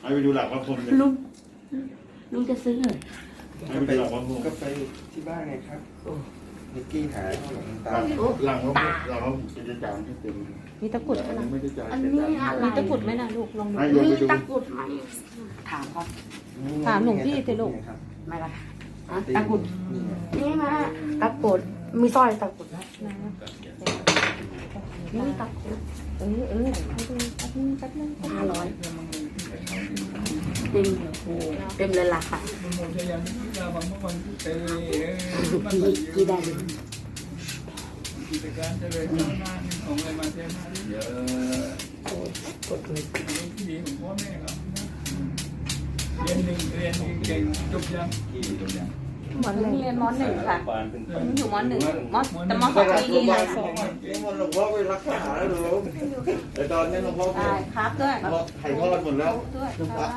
ให้ไปดูหลักพระพรหมเลยลุงลุงจะซื้อเหรอให้ไปดูหลักพระพรหมก็ไปที่บ้านไงครับนิกกี้หายหลงตาหลังหลังพระพรหมหลังพระพรหมจะจะจานให้เต็มมีตะกรุดอัไหมนนี้ไม่ได้จานอันนี้อะไรมีตะกรุดไหมนะลูกลองดูให้โยมมีไปดูตะกรุดไหมถามเขาถามหลวงพี่สิลูกครับไม่ละอะตะกรุดนี่ไงนี่มาตะกรุดมีสร้อยตะกรุดนะนะนี่ตะกรุดเออเออให้ดูแป๊บนึงแป๊บนึงแป๊บนึงห้าร้อย เต็มเลยโอ้เต็มเลยล่ะค่ะกี่กี่ได้เลยกิจการเจริญก้าวหน้ามีของอะไรมาเทมาเยอะกดเลยเป็นที่ดีของพ่อแม่เรานะเรียนหนึ่งเรียนเก่งจบยังจบยังหมอนหนึ่งเรียนมอนหนึ่งค่ะปานเป็นต้นอยู่มหนึ่งมแต่มสองปีนี้ค่ะนี่มันหลวงพ่อไปรักษาแล้วหลวงแต่ตอนนี้หลวงพ่อได้ครับด้วยถ่ายทอดหมดแล้วด้วยครับ